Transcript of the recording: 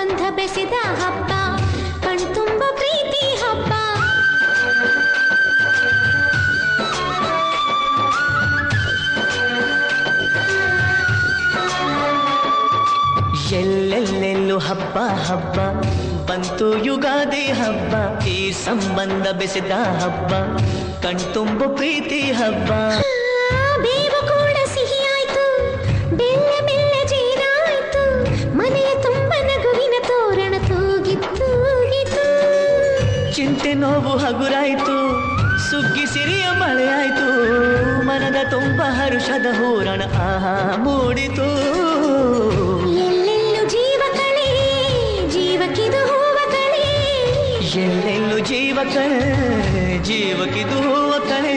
ಬಂಧ ಬೆಸೆದ ಹಬ್ಬ ಕಣ್ತುಂಬ ಪ್ರೀತಿ ಹಬ್ಬ. ಎಲ್ಲೆಲ್ಲೆಲ್ಲೂ ಹಬ್ಬ ಹಬ್ಬ, ಬಂತು ಯುಗಾದಿ ಹಬ್ಬ, ಈ ಸಂಬಂಧ ಬೆಸೆದ ಹಬ್ಬ ಕಣ್ತುಂಬು ಪ್ರೀತಿ ಹಬ್ಬ. ಚಿಂತೆ ನೋವು ಹಗುರಾಯ್ತು ಸುಗ್ಗಿ ಸಿರಿಯ ಮಳೆಯಾಯ್ತು ಮನದ ತುಂಬ ಹರುಷದ ಹೂರಣ ಆಹಾ ಮೂಡಿತು. ಎಲ್ಲೆಲ್ಲೂ ಜೀವ ಕಳೆ ಜೀವಕ್ಕಿದು ಹೂವ ಕಳೆ ಎಲ್ಲೆಲ್ಲೂ ಜೀವ ಕಳೆ ಜೀವಕ್ಕಿದು ಹೂವ ಕಳೆ